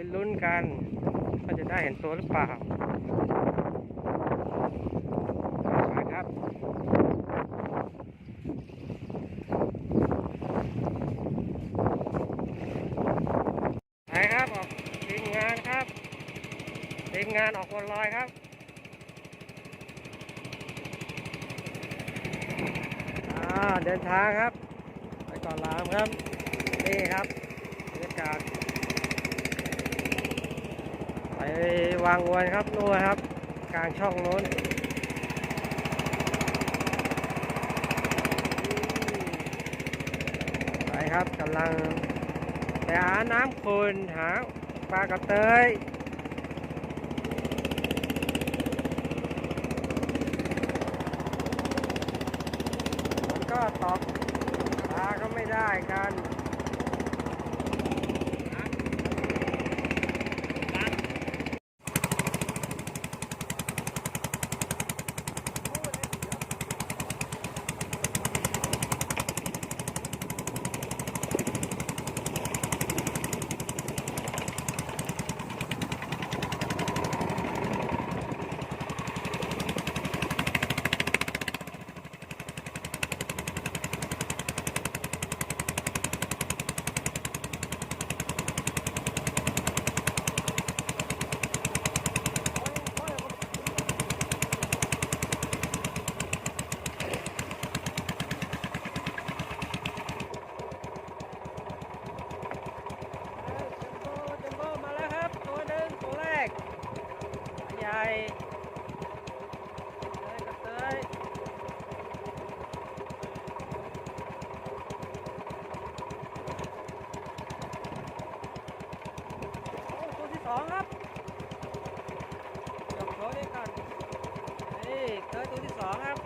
ไปลุ้นกันว่าจะได้เห็นตัวหรือเปล่าไปครับไปครับออกทีมงานครับทีมงานออกบนลอยครับเดินทางครับ ไปก่อนลามครับ นี่ครับบรรยากาศ ไปวางอวนครับนู่นครับ กลางช่องโน้นไปครับกำลังไปหาน้ำขุนหาปลากระเตยมันก็ตอกปลาก็ไม่ได้กัน เจมโบ้เจมโบ้มาแล้วครับ ตัวหนึ่งตัวแรก ใหญ่เตยกระเตยโอ้ตัวที่สองครับจบโชว์นี้ก่อนนี่เตยตัวที่สองครับ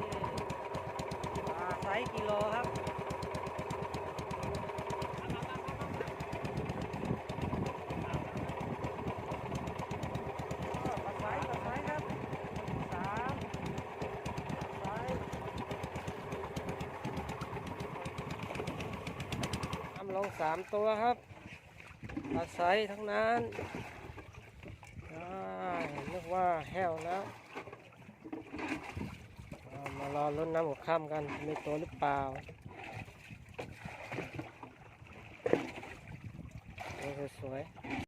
นี่ปลาไซ ส์กิโลครับปัดไว้ปัดไว้ครับสามไว้ทำลงสามตัวครับปัดไซทั้งนั้นอ่านึกว่าแห้วแล้ว มารอลุ้นน้ำหัวข้ามกันมีตัวหรือเปล่าสวย